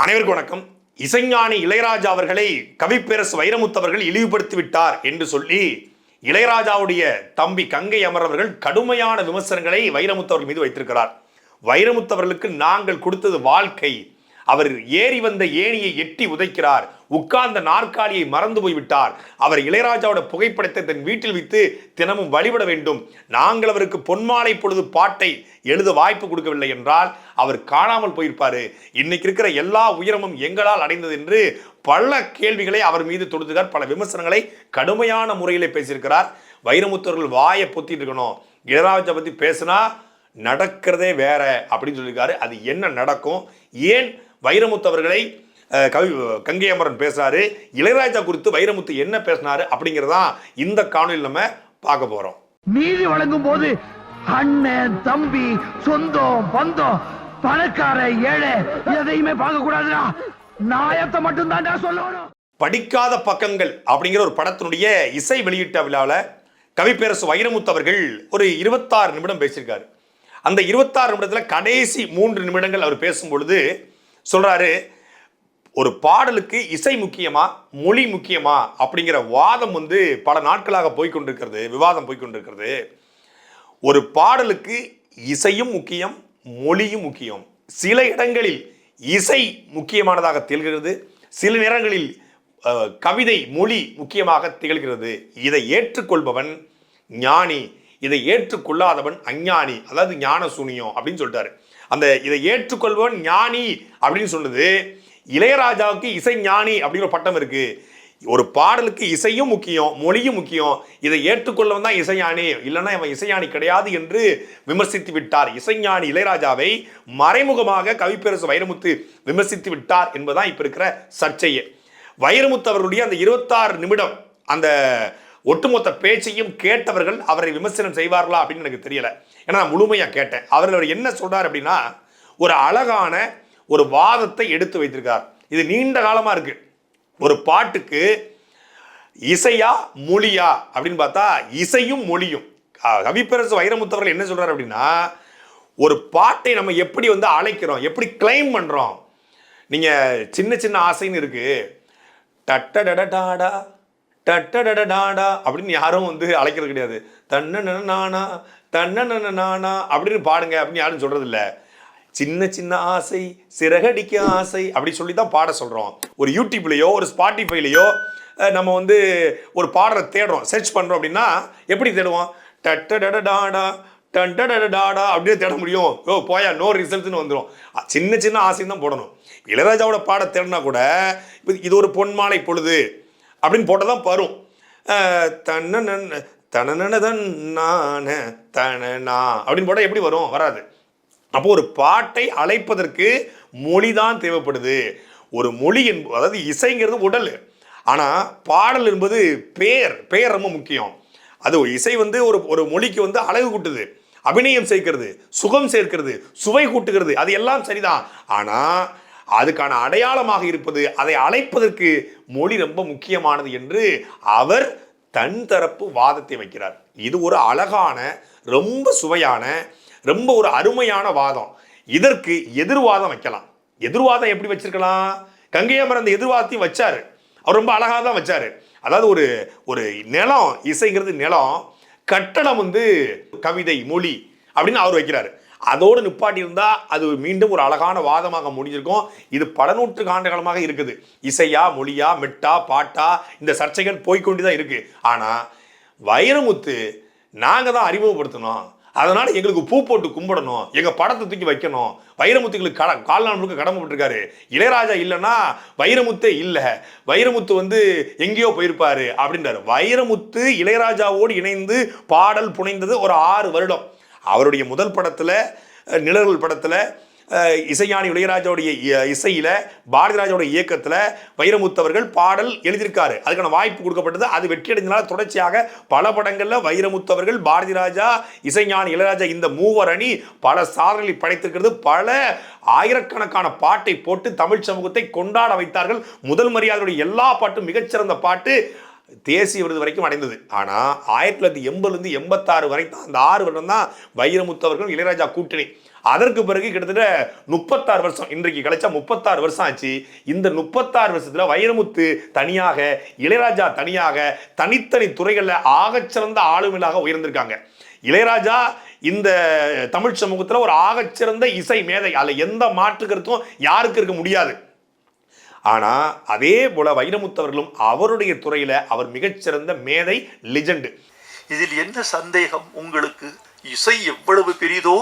அனைவருக்கும் வணக்கம். இசைஞானி இளையராஜா அவர்களை கவிப்பேரசு வைரமுத்து அவர்கள் இழிவுபடுத்தி விட்டார் என்று சொல்லி இளையராஜாவுடைய தம்பி கங்கை அமர் அவர்கள் கடுமையான விமர்சனங்களை வைரமுத்து அவர்கள் மீது வைத்திருக்கிறார். வைரமுத்து அவர்களுக்கு நாங்கள் கொடுத்தது வாழ்க்கை. அவர் ஏறி வந்த ஏணியை எட்டி உதைக்கிறார். உட்கார்ந்த நாற்காலியை மறந்து போய்விட்டார். அவர் இளையராஜாவோட புகைப்படத்தை தன் வீட்டில் வைத்து தினமும் வழிபட வேண்டும். நாங்கள் அவருக்கு பொன்மாலை பொழுது பாட்டை எழுத வாய்ப்பு கொடுக்கவில்லை என்றால் அவர் காணாமல் போயிருப்பாரு. இன்னைக்கு இருக்கிற எல்லா உயரமும் எங்களால் அடைந்தது என்று பல கேள்விகளை அவர் மீது தொடுத்துகிறார் பல விமர்சனங்களை கடுமையான முறையில் பேசியிருக்கிறார். வைரமுத்தவர்கள் வாயை பொத்திட்டு இருக்கணும். இளையராஜா பத்தி பேசினா நடக்கிறதே வேற அப்படின்னு சொல்லியிருக்காரு. அது என்ன நடக்கும்? ஏன் வைரமுத்து அவர்களை கவி கங்கை அமரன் பேசுறாரு. இளையராஜா குறித்து வைரமுத்து என்ன பேசினாரு அப்படிங்கிறதான் இந்த காணொலியில் நம்ம பார்க்க போறோம். நீதி வழங்கும் போது அண்ணன் தம்பி சொந்தம் பந்தம் பணக்கார ஏழை எதையுமே பார்க்க கூடாதுடா. நாயத்தை மட்டும் தான்டா சொல்லணும். படிக்காத பக்கங்கள் அப்படிங்கிற ஒரு படத்தினுடைய இசை வெளியீட்டு விழாவில் கவிப்பேரசு வைரமுத்து அவர்கள் ஒரு இருபத்தாறு நிமிடம் பேசியிருக்காரு. அந்த இருபத்தாறு நிமிடத்தில் கடைசி மூன்று நிமிடங்கள் அவர் பேசும் பொழுது சொல்றாரு ஒரு பாடலுக்கு இசை முக்கியமா மொழி முக்கியமா அப்படிங்கிற வாதம் வந்து பல நாட்களாக போய்கொண்டிருக்கிறது விவாதம் போய்கொண்டிருக்கிறது ஒரு பாடலுக்கு இசையும் முக்கியம் மொழியும் முக்கியம். சில இடங்களில் இசை முக்கியமானதாக திகழ்கிறது சில நேரங்களில் கவிதை மொழி முக்கியமாக திகழ்கிறது. இதை ஏற்றுக்கொள்பவன் ஞானி இதை ஏற்றுக்கொள்ளாதவன் அஞ்ஞானி அதாவது ஞான சூனியம் அப்படின்னு சொல்லிட்டாரு. அந்த இதை ஏற்றுக்கொள்பவன் ஞானி அப்படின்னு சொன்னது இளையராஜாவுக்கு இசை ஞானி அப்படிங்கிற பட்டம் இருக்கு. ஒரு பாடலுக்கு இசையும் முக்கியம் மொழியும் முக்கியம். இதை ஏற்றுக்கொள்ளவன் தான் இசைஞானி இல்லைன்னா இவன் இசைஞானி கிடையாது என்று விமர்சித்து விட்டார். இசைஞானி இளையராஜாவை மறைமுகமாக கவிப்பேரசு வைரமுத்து விமர்சித்து விட்டார் என்பதுதான் இப்ப இருக்கிற சர்ச்சையே. வைரமுத்து அவர்களுடைய அந்த இருபத்தாறு நிமிடம் அந்த ஒட்டுமொத்த பேச்சையும் கேட்டவர்கள் அவரை விமர்சனம் செய்வார்களா அப்படின்னு எனக்கு தெரியல. ஏன்னா நான் முழுமையாக கேட்டேன். அவர் அவர் என்ன சொல்றார் அப்படின்னா ஒரு அழகான ஒரு வாதத்தை எடுத்து வைத்திருக்கார். இது நீண்ட காலமாக இருக்கு. ஒரு பாட்டுக்கு இசையா மொழியா அப்படின்னு பார்த்தா இசையும் மொழியும். கவிப்பரசு வைரமுத்தவர்கள் என்ன சொல்கிறார் அப்படின்னா ஒரு பாட்டை நம்ம எப்படி வந்து அழைக்கிறோம் எப்படி கிளைம் பண்ணுறோம் நீங்கள் சின்ன சின்ன ஆசைன்னு இருக்கு. டட்டடடாடா டட்டடடாடா அப்படின்னு யாரும் வந்து அழைக்கிறது கிடையாது. தன்ன நானா தன்ன நானா அப்படின்னு பாடுங்க அப்படின்னு யாரும் சொல்றது சின்ன சின்ன ஆசை சிறகடிக்க ஆசை அப்படி சொல்லி தான் பாட சொல்கிறோம் ஒரு யூடியூப்லேயோ ஒரு ஸ்பாட்டிஃபைலையோ நம்ம வந்து ஒரு பாடலை தேடுறோம். சர்ச் பண்ணுறோம் அப்படின்னா எப்படி தேடுவோம்? டட்டடடாடா டண்டடடாடா அப்படியே தேட முடியும். ஓ போயா நோ ரிசல்ட்னு வந்துடும் சின்ன சின்ன ஆசையும் தான் போடணும். இளையராஜாவோட பாட தேடினா கூட இப்போ இது ஒரு பொன்மாலை பொழுது அப்படின்னு போட்டால் தான் வரும். தன்னன் தன்னனன் தனனதன் நான தனனா அப்படின்னு போட்டால் எப்படி வரும்? வராது. அப்போ ஒரு பாட்டை அழைப்பதற்கு மொழி தான் தேவைப்படுது. ஒரு மொழி என்பது அதாவது இசைங்கிறது உடல். ஆனால் பாடல் என்பது பேர். பெயர் ரொம்ப முக்கியம். அது ஒரு இசை வந்து ஒரு ஒரு மொழிக்கு வந்து அழகு கூட்டுது. அபிநயம் சேர்க்கிறது சுகம் சேர்க்கிறது சுவை கூட்டுகிறது அது எல்லாம் சரிதான். ஆனால் அதுக்கான அடையாளமாக இருப்பது அதை அழைப்பதற்கு மொழி ரொம்ப முக்கியமானது என்று அவர் தன் தரப்பு வாதத்தை வைக்கிறார். இது ஒரு அழகான ரொம்ப சுவையான ரொம்ப ஒரு அருமையான வாதம். இதற்கு எதிர்வாதம் வைக்கலாம். எதிர்வாதம் எப்படி வச்சிருக்கலாம்? கங்கையமர் அந்த எதிர்வாதத்தையும் வச்சாரு. அவர் ரொம்ப அழகாக தான் வச்சாரு. அதாவது ஒரு ஒரு நிலம் இசைங்கிறது நிலம் கட்டடம் வந்து கவிதை மொழி அப்படின்னு அவர் வைக்கிறாரு. அதோடு நிப்பாட்டி இருந்தால் அது மீண்டும் ஒரு அழகான வாதமாக முடிஞ்சிருக்கும். இது பல நூற்று ஆண்டு காலமாக இருக்குது. இசையா மொழியா மெட்டா பாட்டா இந்த சர்ச்சைகள் போய்கொண்டு தான் இருக்குது ஆனால் வைரமுத்து நாங்கள் தான் அறிமுகப்படுத்தணும். அதனால் எங்களுக்கு பூ போட்டு கும்பிடணும். எங்கள் படத்தை தூக்கி வைக்கணும். வைரமுத்துகளுக்கு கட கால்நாள் முழுக்க கடமைப்பட்டிருக்காரு இளையராஜா இல்லைன்னா வைரமுத்தே இல்லை. வைரமுத்து வந்து எங்கேயோ போயிருப்பாரு அப்படின்றாரு. வைரமுத்து இளையராஜாவோடு இணைந்து பாடல் புனைந்தது ஒரு ஆறு வருடம். அவருடைய முதல் படத்தில் நிழல்கள் படத்தில் இசைஞானி இளையராஜாவுடைய இசையில் இசையில பாரதிராஜாவோட வைரமுத்தவர்கள் பாடல் எழுதியிருக்காரு. அதுக்கான வாய்ப்பு கொடுக்கப்பட்டது. அது வெற்றி அடைஞ்சனால தொடர்ச்சியாக பல படங்களில் வைரமுத்தவர்கள் பாரதிராஜா இசைஞானி இளையராஜா இந்த மூவர் அணி பல சாதனைகளை படைத்திருக்கிறது. பல ஆயிரக்கணக்கான பாட்டை போட்டு தமிழ் சமூகத்தை கொண்டாட வைத்தார்கள். முதல் மரியாதையுடைய எல்லா பாட்டும் மிகச்சிறந்த பாட்டு தேசிய விருது வரைக்கும் அடைந்தது. ஆனால் ஆயிரத்தி தொள்ளாயிரத்தி எண்பதுலேருந்து எண்பத்தாறு வரைக்கும் அந்த ஆறு வருடம் தான் வைரமுத்து இளையராஜா கூட்டணி. அதற்கு பிறகு கிட்டத்தட்ட முப்பத்தாறு வருஷம் இன்றைக்கு கிடைச்சா முப்பத்தாறு வருஷம் ஆச்சு. இந்த முப்பத்தாறு வருஷத்துல வைரமுத்து தனியாக இளையராஜா தனியாக தனித்தனி துறைகளில் ஆகச்சிறந்த ஆளுமையாக உயர்ந்திருக்காங்க. இளையராஜா இந்த தமிழ் சமூகத்தில் ஒரு ஆகச்சிறந்த இசை மேதை. அதில் எந்த மாற்றுக்கருத்தும் யாருக்கு இருக்க முடியாது. ஆனால் அதே போல வைரமுத்தவர்களும் அவருடைய துறையில் அவர் மிகச்சிறந்த மேதை லிஜெண்டு. இதில் என்ன சந்தேகம்? உங்களுக்கு இசை எவ்வளவு பெரிதோ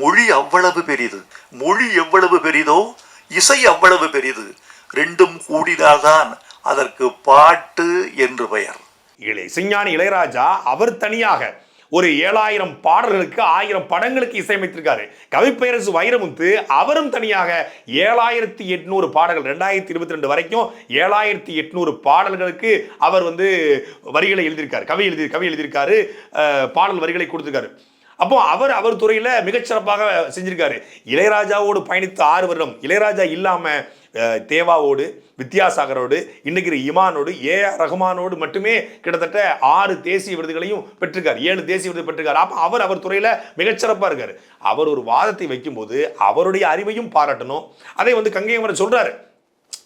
மொழி அவ்வளவு பெரிது மொழி எவ்வளவு பெரிதோ இசை அவ்வளவு பெரிது ரெண்டும் கூடினால்தான் அதற்கு பாட்டு என்று பெயர். இளைய இசைஞானி இளையராஜா அவர் தனியாக ஒரு ஏழாயிரம் பாடல்களுக்கு ஆயிரம் படங்களுக்கு இசையமைத்திருக்காரு. கவிப்பேரசு வைரமுத்து அவரும் தனியாக ஏழாயிரத்தி எட்நூறு பாடல்கள் ரெண்டாயிரத்தி இருபத்தி ரெண்டு வரைக்கும் ஏழாயிரத்தி எட்நூறு பாடல்களுக்கு அவர் வந்து வரிகளை எழுதியிருக்காரு. கவி எழுதி கவி எழுதியிருக்காரு. பாடல் வரிகளை கொடுத்துருக்காரு. அப்போ அவர் அவர் துறையில் மிகச்சிறப்பாக செஞ்சிருக்காரு. இளையராஜாவோடு பயணித்த ஆறு வருடம் இளையராஜா இல்லாமல் தேவாவோடு வித்யாசாகரோடு இன்னைக்கு இருக்கிற இமானோடு ஏ ஆர் ரஹ்மானோடு மட்டுமே கிட்டத்தட்ட ஆறு தேசிய விருதுகளையும் பெற்றிருக்கார். ஏழு தேசிய விருது பெற்றிருக்கார். அப்போ அவர் அவர் துறையில் மிகச்சிறப்பாக இருக்கார். அவர் ஒரு வாதத்தை வைக்கும்போது அவருடைய அறிவையும் பாராட்டணும். அதை வந்து கங்கையமரன் சொல்கிறாரு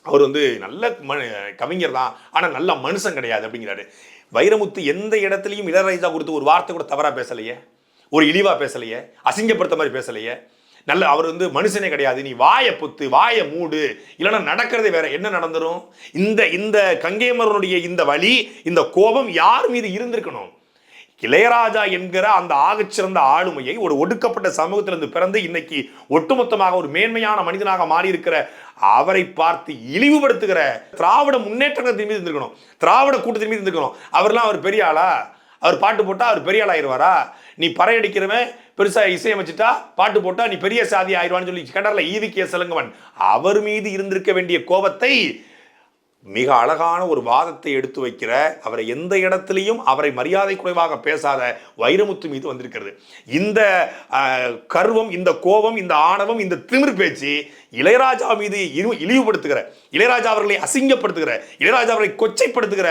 அவர் வந்து நல்ல ம கவிஞர் தான். ஆனால் நல்ல மனுஷன் கிடையாது அப்படிங்கிறாரு. வைரமுத்து எந்த இடத்துலையும் இளராஜா கொடுத்து ஒரு வார்த்தை கூட தவறாக பேசலையே? ஒரு இழிவாக பேசலையே அசிங்கப்படுத்த மாதிரி பேசலையே. நல்ல அவர் வந்து மனுஷனே கிடையாது. நீ வாயை பொத்து வாயை மூடு. இல்லைன்னா நடக்கிறதே வேற. என்ன நடந்துரும்? இந்த இந்த கங்கேமரனுடைய இந்த வழி இந்த கோபம் யார் மீது இருந்திருக்கணும்? இளையராஜா என்கிற அந்த ஆகச்சிறந்த ஆளுமையை ஒரு ஒடுக்கப்பட்ட சமூகத்திலிருந்து பிறந்து இன்னைக்கு ஒட்டுமொத்தமாக ஒரு மேன்மையான மனிதனாக மாறியிருக்கிற அவரை பார்த்து இழிவுபடுத்துகிற திராவிட முன்னேற்றத்தின் மீது இருந்திருக்கணும். திராவிட கூட்டத்தின் மீது இருந்திருக்கணும். அவர்லாம் அவர் பெரிய ஆளா? அவர் பாட்டு போட்டால் அவர் பெரிய ஆளாயிருவாரா? நீ பறையடிக்கிறவன் பெருசாக இசையமைச்சிட்டா பாட்டு போட்டா நீ பெரிய சாதி ஆயிடுவான்னு சொல்லி கடற்ல ஈவிக்கிய செலுங்கவன் அவர் மீது இருந்திருக்க வேண்டிய கோபத்தை மிக அழகான ஒரு வாதத்தை எடுத்து வைக்கிற அவரை எந்த இடத்துலையும் அவரை மரியாதை குறைவாக பேசாத வைரமுத்து மீது வந்திருக்கிறது. இந்த கர்வம் இந்த கோபம் இந்த ஆணவம் இந்த திமிர் பேச்சு இளையராஜா மீது இழிவுபடுத்துகிற இளையராஜா அவர்களை அசிங்கப்படுத்துகிற இளையராஜா அவர்களை கொச்சைப்படுத்துகிற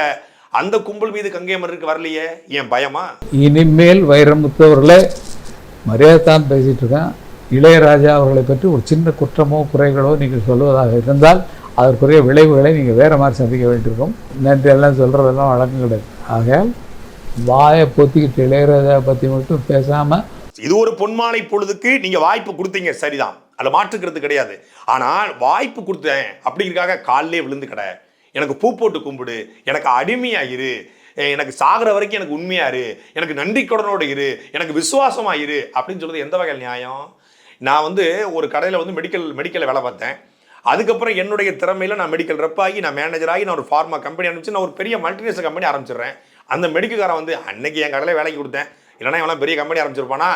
அந்த கும்பல் மீது கங்கையமருக்கு வரலையே? ஏன் பயமா? இனிமேல் வைரமுத்து அவர்களே மரியாதை தான் பேசிட்டு இருக்கேன். இளையராஜா அவர்களை பற்றி ஒரு சின்ன குற்றமோ குறைகளோ நீங்கள் சொல்வதாக இருந்தால் அதற்குரிய விளைவுகளை நீங்கள் வேறு மாதிரி சந்திக்க வேண்டியிருக்கும். நன்றி எல்லாம் சொல்கிறதெல்லாம் வழக்கம் கிடையாது. ஆகையால் வாயை பொத்திக்கிட்டு இளையராஜா பற்றி மட்டும் பேசாமல் இது ஒரு பொன்மாலை பொழுதுக்கு நீங்க வாய்ப்பு கொடுத்தீங்க சரிதான். அதுல மாற்றுக்கிறது கிடையாது. ஆனால் வாய்ப்பு கொடுத்தேன் அப்படிங்கிறதுக்காக காலிலே விழுந்து கடை. எனக்கு பூ போட்டு கும்பிடு எனக்கு அடிமையாகிரு எனக்கு சாகிற வரைக்கும் எனக்கு உண்மையாக இரு. எனக்கு நன்றிக்கடனோடு இரு. எனக்கு விசுவாசமாக இரு அப்படின்னு சொல்கிறது எந்த வகையில் நியாயம்? நான் வந்து ஒரு கடையில் வந்து மெடிக்கல் மெடிக்கலில் வேலை பார்த்தேன். அதுக்கப்புறம் என்னுடைய திறமையில் நான் மெடிக்கல் ரெப் ஆகி நான் மேனேஜர் ஆகி நான் ஒரு ஃபார்மா கம்பெனி ஆரம்பிச்சு நான் ஒரு பெரிய மல்டிநேஷனல் கம்பெனி ஆரம்பிச்சிடுறேன். அந்த மெடிக்கல்காரன் வந்து அன்னைக்கு என் கடையில் வேலைக்கு கொடுத்தேன். இல்லைன்னா இவெல்லாம் பெரிய கம்பெனி ஆரம்பிச்சிருப்பானா?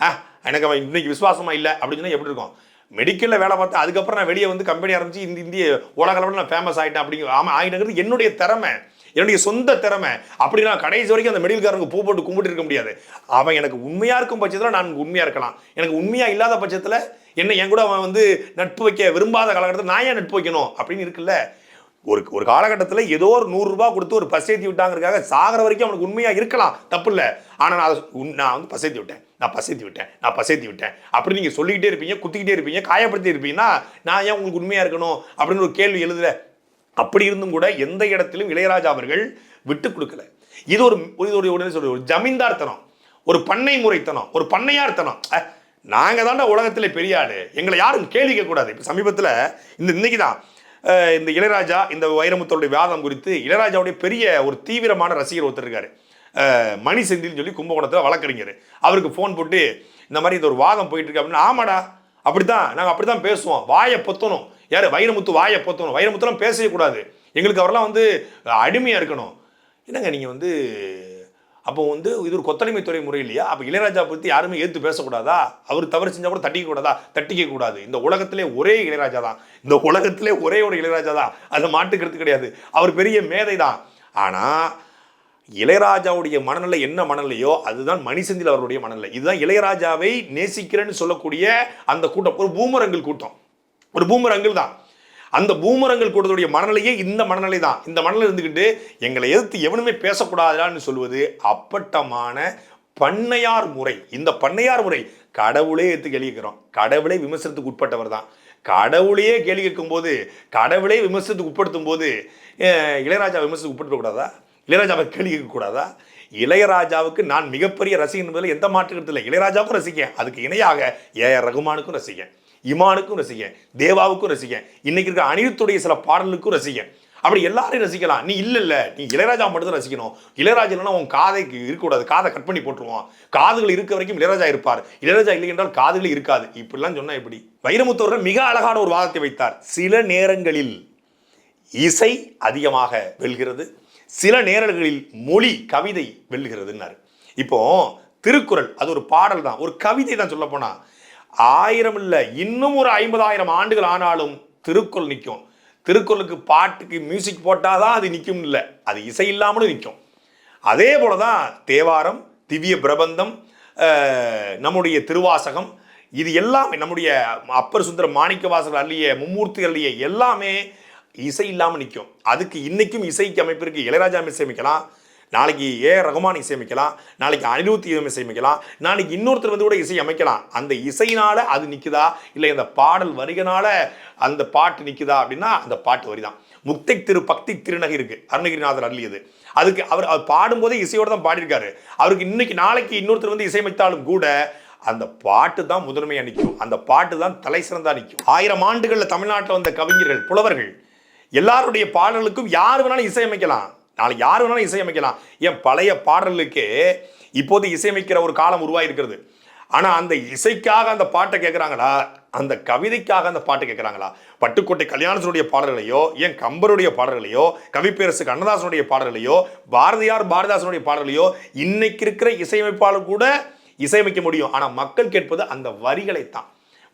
ஆ எனக்கு அவன் இன்னைக்கு விசுவாசமாக இல்லை. அப்படின்னு சொன்னால் எப்படி இருக்கும்? மெடிக்கலில் வேலை பார்த்தேன் அதுக்கப்புறம் நான் வெளியே வந்து கம்பெனி ஆரம்பிச்சு இந்த இந்திய உலக அளவில் நான் ஃபேமஸ் ஆகிட்டேன் அப்படிங்கிற ஆமாம் ஆகிட்டங்கிறது என்னுடைய திறமை. என்னுடைய சொந்த திறமை. அப்படி நான் கடைசி வரைக்கும் அந்த மெடிக்கல்காரனுக்கு பூ போட்டு கும்பிட்டு இருக்க முடியாது. அவன் எனக்கு உண்மையாக இருக்கும் பட்சத்தில் நான் உண்மையாக இருக்கலாம். எனக்கு உண்மையாக இல்லாத பட்சத்தில் என்ன என் கூட அவன் வந்து நட்பு வைக்க விரும்பாத காலகட்டத்தில் நான் ஏன் நட்பு வைக்கணும் அப்படின்னு இருக்குல்ல? ஒரு ஒரு காலகட்டத்தில் ஏதோ ஒரு நூறுரூபா கொடுத்து ஒரு பசேத்தி விட்டாங்கிறதுக்காக சாகிற வரைக்கும் அவனுக்கு உண்மையாக இருக்கலாம். தப்பு இல்லை. ஆனால் நான் அதை நான் வந்து பசேத்தி விட்டேன். நான் பசேத்தி விட்டேன் நான் பசேத்தி விட்டேன். அப்படி நீங்கள் சொல்லிக்கிட்டே இருப்பீங்க குத்திக்கிட்டே இருப்பீங்க காயப்படுத்தி இருப்பீங்கன்னா நான் ஏன் உங்களுக்கு உண்மையாக இருக்கணும் அப்படின்னு ஒரு கேள்வி எழுதல. அப்படி இருந்தும் கூட எந்த இடத்திலும் இளையராஜா அவர்கள் விட்டு கொடுக்கல. இது ஒரு இது ஒரு உடனே சொல்ற ஒரு ஜமீன்தார்த்தனம் ஒரு பண்ணை முறைத்தனம் ஒரு பண்ணையார்த்தனம். நாங்கள் நாங்க தாண்டா உலகத்தில் பெரிய ஆள். எங்களை யாரும் கேள்வி கேட்கக்கூடாது இப்போ சமீபத்தில் இந்த இன்னைக்கு தான் இந்த இளையராஜா இந்த வைரமுத்தோடைய வாதம் குறித்து இளையராஜாவுடைய பெரிய ஒரு தீவிரமான ரசிகர் ஒருத்தர் இருக்காரு. மணி செந்தில்னு சொல்லி கும்பகோணத்தில் வழக்கறிஞர். அவருக்கு ஃபோன் போட்டு இந்த மாதிரி இந்த ஒரு வாதம் போயிட்டு இருக்கு அப்படின்னு ஆமாடா அப்படித்தான் நாங்கள் அப்படி தான் பேசுவோம். வாயை பொத்தணும். யார் வைரமுத்து வாயை பொத்தணும். வைரமுத்துலாம் பேசவே கூடாது. எங்களுக்கு அவரெல்லாம் வந்து அடிமையாக இருக்கணும். என்னங்க நீங்கள் வந்து அப்போ வந்து இது ஒரு கொத்தடிமை துறை முறை இல்லையா? அப்போ இளையராஜா பற்றி யாருமே ஏற்று பேசக்கூடாதா? அவர் தவறு செஞ்சால் கூட தட்டிக்க கூடாதா? தட்டிக்க கூடாது. இந்த உலகத்திலே ஒரே இளையராஜா தான். இந்த உலகத்திலே ஒரே ஒரு இளையராஜா தான். அதை மாட்டுக்கிறது கிடையாது. அவர் பெரிய மேதை தான். ஆனால் இளையராஜாவுடைய மனநிலை என்ன மனநிலையோ அதுதான் மணிசெந்தில் அவருடைய மனநிலை. இதுதான் இளையராஜாவை நேசிக்கிறேன்னு சொல்லக்கூடிய அந்த கூட்டம். ஒரு பூமரங்கள் கூட்டம். ஒரு பூமரங்கள் தான். அந்த பூமரங்கள் கூட்டத்துடைய மனநிலையே இந்த மனநிலை தான். இந்த மனநிலை இருந்துக்கிட்டு எங்களை எதிர்த்து எவனுமே பேசக்கூடாதான்னு சொல்வது அப்பட்டமான பண்ணையார் முறை. இந்த பண்ணையார் முறை கடவுளே எடுத்து கேள்வி கேட்கிறோம். கடவுளே விமர்சனத்துக்கு உட்பட்டவர் தான். கடவுளையே கேள்வி கேட்கும்போது கடவுளே விமர்சனத்துக்கு உட்படுத்தும் போது இளையராஜா விமர்சனத்துக்கு உட்படுத்தக்கூடாதா இளையராஜாவை கேள்வி கேட்கக்கூடாதா இளையராஜாவுக்கு நான் மிகப்பெரிய ரசிகன் என்பதில் எந்த மாற்றம் இல்லை. இளையராஜாவுக்கும் ரசிக்கேன் அதுக்கு இணையாக ஏ ஆர் ரகுமானுக்கும் ரசிக்கேன் இமானுக்கும் ரசிக்கேன் தேவாவுக்கும் ரசிக்கேன் இன்னைக்கு இருக்கிற அனிருத்துடைய சில பாடலுக்கும் ரசிக்கேன் அப்படி எல்லாரையும் ரசிக்கலாம். நீ இல்லை இல்லை நீ இளையராஜா மட்டும்தான் ரசிக்கணும். இளையராஜா இல்லைன்னா உன் காதைக்கு இருக்கக்கூடாது. காதை கட் பண்ணி போட்டுருவான். காதுகள் இருக்க வரைக்கும் இளையராஜா இருப்பார். இளையராஜா இல்லை என்றால் காதுகள் இருக்காது. இப்படிலாம் சொன்னால் எப்படி? வைரமுத்தவர்கள் மிக அழகான ஒரு வாதத்தை வைத்தார். சில நேரங்களில் இசை அதிகமாக வெல்கிறது. சில நேரங்களில் மொழி கவிதை வெல்லுகிறதுன்னாரு. இப்போ திருக்குறள் அது ஒரு பாடல் தான். ஒரு கவிதை தான் சொல்ல போனா. ஆயிரம் இல்லை இன்னும் ஒரு ஐம்பதாயிரம் ஆண்டுகள் ஆனாலும் திருக்குறள் நிற்கும். திருக்குறளுக்கு பாட்டுக்கு மியூசிக் போட்டால் தான் அது நிற்கும் இல்லை. அது இசை இல்லாமலும் நிற்கும். அதே போல தான் தேவாரம் திவ்ய பிரபந்தம் நம்முடைய திருவாசகம் இது எல்லாமே நம்முடைய அப்பர் சுந்தர மாணிக்க வாசகர் அள்ளிய மும்மூர்த்தி அள்ளிய எல்லாமே இசை இல்லாமல் நிற்கும் அதுக்கு இன்றைக்கும் இசைக்கு அமைப்பிற்கு இளையராஜா இசையமைக்கலாம் நாளைக்கு ஏ ரகுமான் இசையமைக்கலாம் நாளைக்கு அனிருத் இசையமைக்கலாம் நாளைக்கு இன்னொருத்தர் வந்து கூட இசை அமைக்கலாம். அந்த இசையினால் அது நிற்குதா இல்லை அந்த பாடல் வரிகனால அந்த பாட்டு நிற்குதா அப்படின்னா அந்த பாட்டு வரி தான் முக்தை திரு பக்தி திருநகை இருக்கு. அருணகிரிநாதர் அள்ளியது அதுக்கு அவர் அவர் பாடும்போதே இசையோடு தான் பாடியிருக்காரு. அவருக்கு இன்னைக்கு நாளைக்கு இன்னொருத்தர் வந்து இசையமைத்தாலும் கூட அந்த பாட்டு தான் முதன்மையாக நிற்கும் அந்த பாட்டு தான் தலை சிறந்தா நிற்கும் ஆயிரம் ஆண்டுகளில் தமிழ்நாட்டில் வந்த கவிஞர்கள் புலவர்கள் எல்லாருடைய பாடல்களுக்கும் யார் வேணாலும் இசையமைக்கலாம். நாளைக்கு யார் வேணாலும் இசையமைக்கலாம். ஏன் பழைய பாடல்களுக்கே இப்போது இசையமைக்கிற ஒரு காலம் உருவாயிருக்கிறது. ஆனால் அந்த இசைக்காக அந்த பாட்டை கேட்குறாங்களா அந்த கவிதைக்காக அந்த பாட்டு கேட்குறாங்களா பட்டுக்கோட்டை கல்யாணத்தினுடைய பாடல்களையோ ஏன் கம்பருடைய பாடல்களையோ கவிப்பேரசு கண்ணதாசனுடைய பாடல்களையோ பாரதியார் பாரதிதாசனுடைய பாடல்களையோ இன்னைக்கு இருக்கிற இசையமைப்பாளர் கூட இசையமைக்க முடியும். ஆனால் மக்கள் கேட்பது அந்த வரிகளைத்தான்.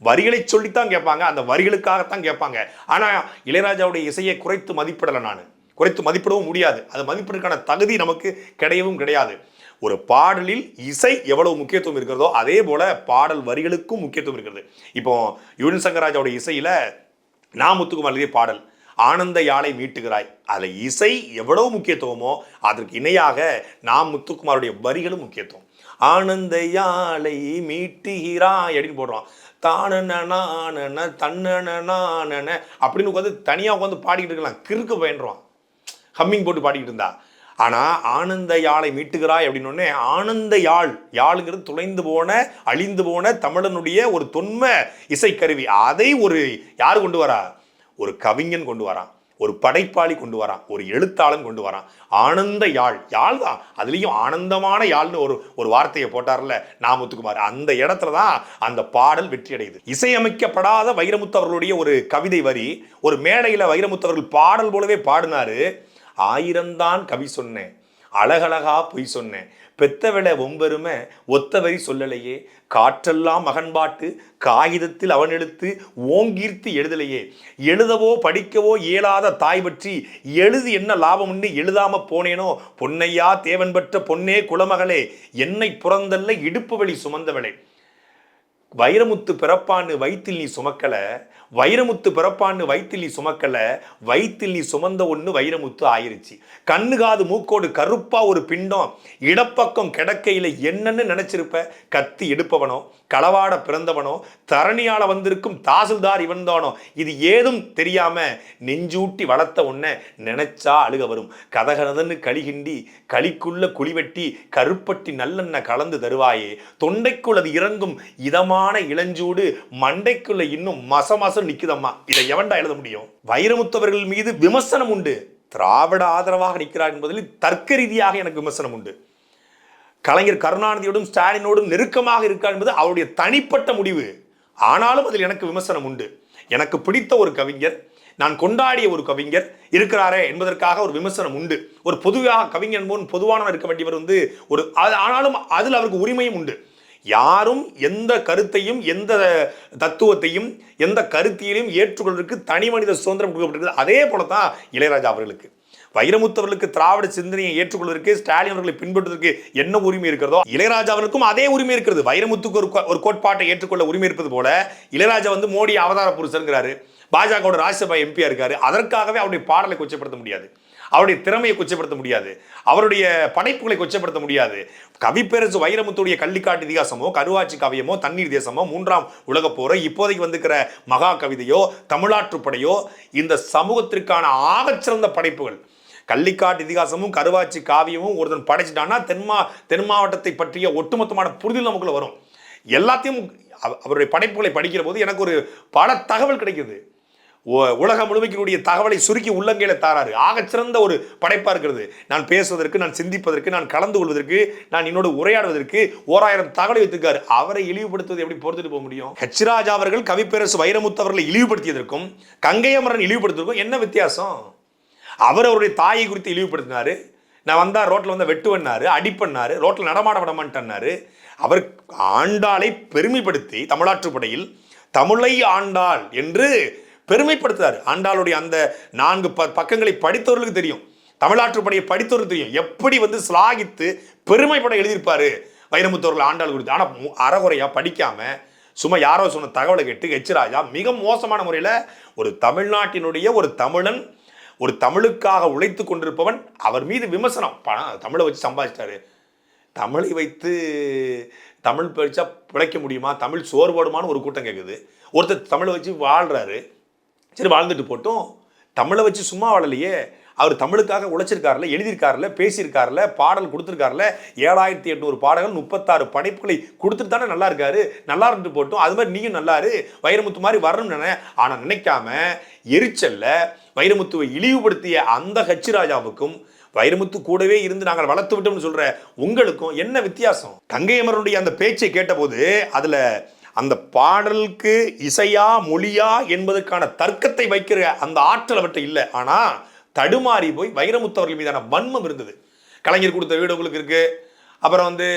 வரிகளை சொல்லித்தான் கேட்பாங்க அந்த வரிகளுக்காகத்தான் கேட்பாங்க. ஆனால் இளையராஜாவுடைய இசையை குறைத்து மதிப்பிடலை நான். குறைத்து மதிப்பிடவும் முடியாது. அது மதிப்பிடற்கான தகுதி நமக்கு கிடையவும் கிடையாது. ஒரு பாடலில் இசை எவ்வளவு முக்கியத்துவம் இருக்கிறதோ அதே போல பாடல் வரிகளுக்கும் முக்கியத்துவம் இருக்கிறது. இப்போ யுவன் சங்கர் இசையில நான் முத்துக்குமார் எழுதிய பாடல் ஆனந்த யாழை மீட்டுகிறாய் அதில் இசை எவ்வளவு முக்கியத்துவமோ அதற்கு இணையாக நாம் முத்துக்குமாருடைய வரிகளும் முக்கியத்துவம். ஆனந்த யாழை மீட்டுகிறாய் அப்படின்னு போடுறோம். தானன தன்னன அப்படின்னு உட்காந்து தனியாக உட்காந்து பாடிக்கிட்டு இருக்கலாம். கிறுக்கு பயின்றான் ஹம்மிங் போட்டு பாடிக்கிட்டு இருந்தா. ஆனால் ஆனந்த யாழை மீட்டுகிறாய் அப்படின்னு ஆனந்த யாழ் யாழுங்கிறது துளைந்து போன அழிந்து போன தமிழனுடைய ஒரு தொன்ம இசைக்கருவி. அதை ஒரு யார் கொண்டு வரா? ஒரு கவிஞன் கொண்டு வரான். ஒரு படைப்பாளி கொண்டு வரான் ஒரு எழுத்தாளன் கொண்டு வரான். ஆனந்த யாழ் யாழ் தான். அதுலேயும் ஆனந்தமான யாழ்னு ஒரு ஒரு வார்த்தையை போட்டார்ல நாமுத்துக்குமார். அந்த இடத்துல தான் அந்த பாடல் வெற்றி அடையுது. இசையமைக்கப்படாத வைரமுத்து அவர்களுடைய ஒரு கவிதை வரி ஒரு மேடையில் வைரமுத்து அவர்கள் பாடல் போலவே பாடினாரு. ஆயிரம்தான் கவி சொன்னேன் அழகழகா பொய் சொன்னேன். பெத்தவளை ஒம்பெருமை ஒத்தவரி சொல்லலையே. காற்றெல்லாம் மகன்பாட்டு காகிதத்தில் அவன் எழுத்து ஓங்கீர்த்து எழுதலையே. எழுதவோ படிக்கவோ இயலாத தாய் பற்றி எழுது என்ன லாபம்னு எழுதாம போனேனோ? பொன்னையா தேவன் பெற்ற பொன்னே குலமகளே என்னை புறந்தல்ல இடுப்பு வழி சுமந்தவளே. வைரமுத்து பிறப்பான்னு வயிற்றில் நீ சுமக்கல வைரமுத்து பிறப்பான்னு வைத்தில்லி சுமக்கலை சுமக்கல சுமந்த ஒன்று வைரமுத்து ஆயிருச்சு. கண்ணு காது மூக்கோடு கருப்பா ஒரு பிண்டம் இடப்பக்கம் கிடக்கையில என்னன்னு நினைச்சிருப்ப கத்தி எடுப்பவனோ களவாட பிறந்தவனோ தரணியால வந்திருக்கும் தாசில்தார் இவன்தானோ இது ஏதும் தெரியாம நெஞ்சூட்டி வளர்த்த ஒன்ன நினைச்சா அழுக வரும். கதகதன்னு களிகிண்டி களிக்குள்ள குழிவெட்டி கருப்பட்டி நல்லெண்ணெய் கலந்து தருவாயே. தொண்டைக்குள் அது இறங்கும் இதமான இளஞ்சூடு மண்டைக்குள்ள இன்னும் மச மசம் நிற்குதம்மா இதை எவன்டா எழுத முடியும்? வைரமுத்தவர்கள் மீது விமர்சனம் உண்டு. திராவிட ஆதரவாக நிற்கிறார் என்பதில் தர்க்க ரீதியாக எனக்கு விமர்சனம் உண்டு. கலைஞர் கருணாநிதியோடும் ஸ்டாலினோடும் நெருக்கமாக இருக்கார் என்பது அவருடைய தனிப்பட்ட முடிவு. ஆனாலும் அதில் எனக்கு விமர்சனம் உண்டு. எனக்கு பிடித்த ஒரு கவிஞர் நான் கொண்டாடிய ஒரு கவிஞர் இருக்கிறாரே என்பதற்காக ஒரு விமர்சனம் உண்டு. ஒரு பொதுவாக கவிஞர் என்பவன் பொதுவானவர் இருக்க வேண்டியவர் வந்து ஒரு ஆனாலும் அதில் அவருக்கு உரிமையும் உண்டு. யாரும் எந்த கருத்தையும் எந்த தத்துவத்தையும் எந்த கருத்தியிலையும் ஏற்றுக்கொள்வதற்கு தனி மனித சுதந்திரம் கொடுக்கப்பட்டிருக்கிறது. அதே போல தான் இளையராஜா அவர்களுக்கு. வைரமுத்தவர்களுக்கு திராவிட சிந்தனையை ஏற்றுக்கொள்வதற்கு ஸ்டாலின் அவர்களை பின்பற்றுவதற்கு என்ன உரிமை இருக்கிறதோ இளையராஜா அவர்களுக்கும் அதே உரிமை இருக்கிறது. வைரமுத்துக்கு ஒரு கோ- ஒரு கோட்பாட்டை ஏற்றுக்கொள்ள உரிமை இருப்பது போல இளையராஜா வந்து மோடி அவதார புருஷருங்கிறாரு. பாஜகவோட ராஜ்யசபா எம்பியா இருக்காரு. அதற்காகவே அவருடைய பாடலை கொச்சப்படுத்த முடியாது. அவருடைய திறமையை கொச்சப்படுத்த முடியாது. அவருடைய படைப்புகளை கொச்சப்படுத்த முடியாது. கவிப்பேரசு வைரமுத்துடைய கள்ளிக்காட்டு இதிகாசமோ கருவாச்சி காவியமோ தண்ணீர் தேசமோ மூன்றாம் உலக போரோ இப்போதைக்கு வந்துக்கிற மகா கவிதையோ தமிழாற்றுப்படையோ இந்த சமூகத்திற்கான ஆகச்சிறந்த படைப்புகள். கள்ளிக்காட்டு இதிகாசமும் கருவாச்சி காவியமும் ஒருத்தன் படைச்சிட்டான்னா தென்மா தென் மாவட்டத்தை பற்றிய ஒட்டுமொத்தமான புரிதல் நமக்குள்ள வரும். எல்லாத்தையும் அவருடைய படைப்புகளை படிக்கிற போது எனக்கு ஒரு பல தகவல் கிடைக்குது. உலகம் முழுமைக்கினுடைய தகவலை சுருக்கி உள்ளங்கையில தாராரு. ஆகச்சிறந்த ஒரு படைப்பாக இருக்கிறது. நான் பேசுவதற்கு நான் சிந்திப்பதற்கு நான் கலந்து கொள்வதற்கு நான் என்னோட உரையாடுவதற்கு ஓராயிரம் தகவலை வைத்திருக்காரு. அவரை இழிவுபடுத்துவது எப்படி பொறுத்துட்டு போக முடியும்? ஹெச்ராஜா அவர்கள் கவிப்பேரசு வைரமுத்து அவர்களை இழிவுபடுத்தியதற்கும் கங்கையமரன் இழிவுபடுத்திருக்கும் என்ன வித்தியாசம்? அவர் அவருடைய தாயை குறித்து இழிவுபடுத்தினாரு. நான் வந்தா வெட்டு வந்தா வெட்டுவன்னாரு அடிப்பண்ணாரு ரோட்டில் நடமாட விடமாட்டேன்னாரு. அவர் ஆண்டாளை பெருமைப்படுத்தி தமிழாற்றுப்படையில் தமிழை ஆண்டாள் என்று பெருமைப்படுத்துறாரு. ஆண்டாளுடைய அந்த நான்கு ப பக்கங்களை படித்தவர்களுக்கு தெரியும். தமிழாற்றுப்படையை படித்தவர்களுக்கு தெரியும். எப்படி வந்து சிலாகித்து பெருமைப்பட எழுதியிருப்பாரு வைரமுத்தவர்கள் ஆண்டாள் குறித்து. ஆனால் மு- அறகுறையா படிக்காம சும்மா யாரோ சொன்ன தகவலை கேட்டு எச் ராஜா மிக மோசமான முறையில் ஒரு தமிழ்நாட்டினுடைய ஒரு தமிழன் ஒரு தமிழுக்காக உழைத்து கொண்டிருப்பவன் அவர் மீது விமர்சனம். பணம் தமிழை வச்சு சம்பாதிச்சிட்டாரு. தமிழை வைத்து தமிழ் படித்தா பிழைக்க முடியுமா? தமிழ் சோறு ஒரு கூட்டம் கேட்குது ஒருத்தர் தமிழை வச்சு வாழ்கிறாரு சரி வாழ்ந்துட்டு போட்டோம். தமிழை வச்சு சும்மா வாழலையே. அவர் தமிழுக்காக உழைச்சிருக்காருல எழுதியிருக்காருல பேசியிருக்காருல பாடல் கொடுத்துருக்காருல. ஏழாயிரத்தி எட்நூறு பாடல்கள் முப்பத்தாறு படைப்புகளை கொடுத்துட்டு தானே நல்லா இருக்காரு நல்லா இருந்துட்டு போட்டோம். அது மாதிரி நீயும் நல்லாரு. வைரமுத்து மாதிரி வரணும்னு நினை ஆனால் நினைக்காம எரிச்சல்ல வைரமுத்துவை இழிவுபடுத்திய அந்த ஹச்சிராஜாவுக்கும் வைரமுத்து கூடவே இருந்து நாங்கள் வளர்த்து விட்டோம்னு சொல்ற உங்களுக்கும் என்ன வித்தியாசம்? கங்கையமரனுடைய அந்த பேச்சை கேட்டபோது அதுல அந்த பாடலுக்கு இசையா மொழியா என்பதற்கான தர்க்கத்தை வைக்கிற அந்த ஆற்றல் அவற்றை இல்லை. ஆனால் தடுமாறி போய் வைரமுத்து அவர்கள் மீதான வன்மம் இருந்தது. கலைஞர் கொடுத்த வீடு உங்களுக்கு இருக்குது அப்புறம் வந்து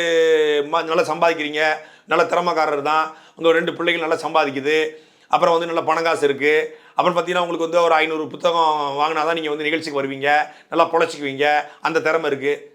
ம- நல்லா சம்பாதிக்கிறீங்க. நல்ல திறமைக்காரர் தான். உங்கள் ரெண்டு பிள்ளைகள் நல்லா சம்பாதிக்குது. அப்புறம் வந்து நல்ல பணங்காசு இருக்குது அப்புறம் பார்த்தீங்கன்னா உங்களுக்கு வந்து ஒரு ஐநூறு புத்தகம் வாங்கினா தான் நீங்கள் வந்து நிகழ்ச்சிக்கு வருவீங்க. நல்லா பொழைச்சிக்குவீங்க. அந்த திறமை இருக்குது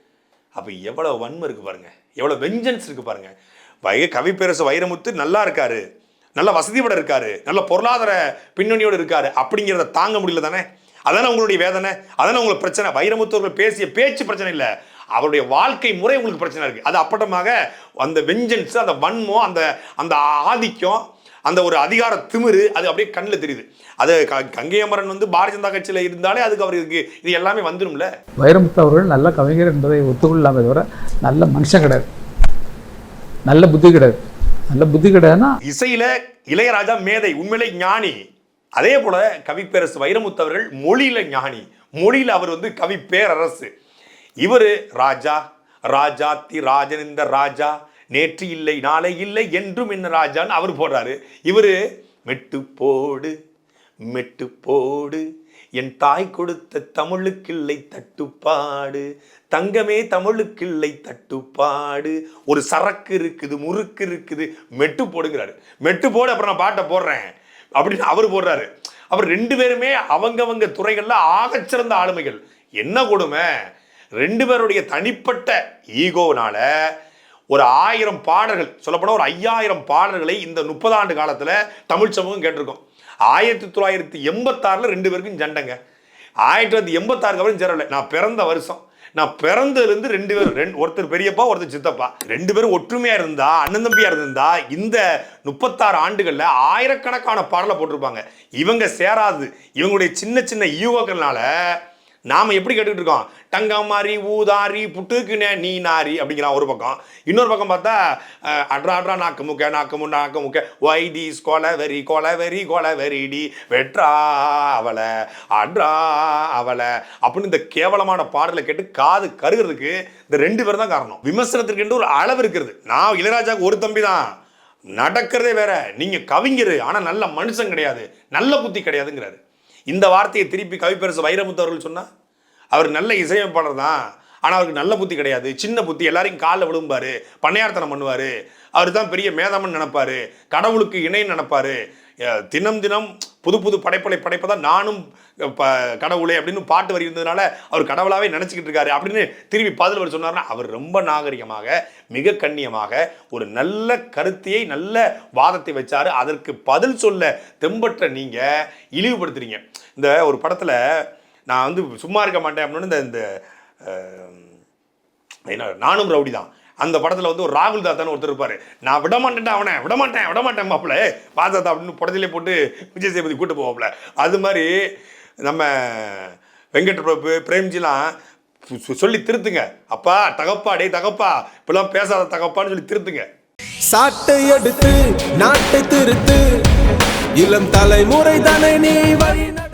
அப்போ எவ்வளோ வன்மை இருக்குது பாருங்கள் எவ்வளோ வெஞ்சன்ஸ் இருக்குது பாருங்கள் வைக கவிப்பேரசு வைரமுத்து நல்லா இருக்காரு. நல்ல வசதியோட இருக்காரு. நல்ல பொருளாதார பின்னணியோடு இருக்காரு. அப்படிங்கிறத தாங்க முடியல தானே? அதானே உங்களுடைய வேதனை? அதானே உங்களுக்கு பிரச்சனை? வைரமுத்தவர்கள் பேசிய பேச்சு பிரச்சனை இல்லை. அவருடைய வாழ்க்கை முறை உங்களுக்கு பிரச்சனை இருக்குது அது அப்பட்டமாக அந்த வெஞ்சன்ஸ் அந்த வன்மம் அந்த அந்த ஆதிக்கம் அந்த ஒரு அதிகார திமிரு அது அப்படியே கண்ணில் தெரியுது. அது க- கங்கை அமரன் வந்து பாரதிய ஜனதா கட்சியில் இருந்தாலே அதுக்கு அவருக்கு இது எல்லாமே வந்துடும்ல வைரமுத்து அவர்கள் நல்ல கவிஞர் என்பதை ஒத்துக்கொள்ளாமல் தவிர நல்ல மனுஷன் கிடையாது. நல்ல புத்தி கிடையாது. நல்ல புத்தி கிடையாதுன்னா இசையில இளையராஜா மேதை உண்மையிலே ஞானி. அதே போல கவிப்பேரரசு வைரமுத்து அவர்கள் மொழியில ஞானி. மொழியில அவர் வந்து கவி பேரரசு. இவரு ராஜா ராஜாத்தி ராஜன் இந்த ராஜா நேற்று இல்லை நாளை இல்லை என்றும் என்ன ராஜான்னு அவர் போடுறாரு. இவரு மெட்டு போடு மெட்டு போடு என் தாய் கொடுத்த தமிழுக்கில்லை தட்டுப்பாடு தங்கமே தமிழுக்கில்லை தட்டுப்பாடு. ஒரு சரக்கு இருக்குது முறுக்கு இருக்குது. மெட்டு போடுங்கிறாரு. மெட்டு போடு அப்புறம் நான் பாட்டை போடுறேன். அப்படின்னு அவர் போடுறாரு. அப்புறம் ரெண்டு பேருமே அவங்கவங்க துறைகளில் ஆகச்சிறந்த ஆளுமைகள். என்ன கொடுமை? ரெண்டு பேருடைய தனிப்பட்ட ஈகோனால ஒரு ஆயிரம் பாடல்கள் சொல்லப்போனால் ஒரு ஐயாயிரம் பாடல்களை இந்த முப்பது ஆண்டு காலத்தில் தமிழ் சமூகம் கேட்டிருக்கோம். ஆயிரத்தி தொள்ளாயிரத்தி எண்பத்தாறில் ரெண்டு பேருக்கும் சண்டைங்க. ஆயிரத்தி தொள்ளாயிரத்தி எண்பத்தாறுக்கு அப்புறம் ஜெரலை நான் பிறந்த வருஷம். நான் பிறந்ததுலேருந்து ரெண்டு பேரும் ரெண்டு ஒருத்தர் பெரியப்பா ஒருத்தர் சித்தப்பா. ரெண்டு பேரும் ஒற்றுமையாக இருந்தா அண்ணன் தம்பியாக இருந்தா இந்த முப்பத்தாறு ஆண்டுகளில் ஆயிரக்கணக்கான பாடலை போட்டிருப்பாங்க. இவங்க சேராது. இவங்களுடைய சின்ன சின்ன ஈவோக்கள்னால நாம் எப்படி கேட்டுக்கிட்டு இருக்கோம்? டங்கம் மாறி ஊதாரி புட்டுக்குனே நீ நாரி அப்படிங்கிறான் ஒரு பக்கம். இன்னொரு பக்கம் பார்த்தா அட்ரா அட்ரா நாக்கு முக்க நாக்கு மு நாக்கு முக்க. வைதீஸ் கொலவெறி கொலவெறி டி. வெட்ரா அவளை அட்ரா அவளை அப்படின்னு இந்த கேவலமான பாடலை கேட்டு காது கருகிறதுக்கு இந்த ரெண்டு பேர் தான் காரணம். விமர்சனத்திற்கு என்று ஒரு அளவு இருக்கிறது. நான் இளையராஜாவுக்கு ஒரு தம்பி தான். நடக்கிறதே வேற. நீங்கள் கவிஞர். ஆனால் நல்ல மனுஷன் கிடையாது. நல்ல புத்தி கிடையாதுங்கிறாரு. இந்த வார்த்தையை திருப்பி கவிப்பரசு வைரமுத்து அவர்கள் சொன்னால் அவர் நல்ல இசையமைப்பாளர் தான் ஆனால் அவருக்கு நல்ல புத்தி கிடையாது சின்ன புத்தி எல்லாரையும் காலில் விழும்பார் பண்ணையார்த்தனம் பண்ணுவார் அவர் தான் பெரிய மேதாமன் நினைப்பாரு கடவுளுக்கு இணைன்னு நினப்பார் தினம் தினம் புது புது படைப்பலை படைப்பதான் நானும் ப கடவுளே அப்படின்னு பாட்டு வரி இருந்ததுனால அவர் கடவுளாவே நினச்சிக்கிட்டு இருக்காரு அப்படின்னு திரும்பி பதில் அவர் சொன்னார்னா அவர் ரொம்ப நாகரிகமாக மிக கண்ணியமாக ஒரு நல்ல கருத்தையை நல்ல வாதத்தை வச்சார். அதற்கு பதில் சொல்ல தெம்பற்ற நீங்க இழிவுபடுத்துறீங்க. இந்த ஒரு படத்துல நான் வந்து சும்மா இருக்க மாட்டேன் அப்படின்னு இந்த இந்த நானும் ரவுடி தான் அந்த படத்தில் வந்து ஒரு ராகுல் தாத்தான்னு ஒருத்தர் இருப்பார். நான் விட மாட்டேன்டா அவனை விட மாட்டேன் விட மாட்டேன் மாப்பிள்ள பாத்தாத்தா அப்படின்னு படத்திலே போட்டு விஜய் சேபதி கூட்டு போவாப்புல அது மாதிரி நம்ம வெங்கட் பிரபு பிரேம்ஜிலாம் சொல்லி திருத்துங்க. அப்பா தகப்பா டே தகப்பா இப்பெல்லாம் பேசாத தகப்பான்னு சொல்லி திருத்துங்க. சாட்டை எடுத்து நாட்டை திருத்து. இளம் தலைமுறை தானே நீ வழி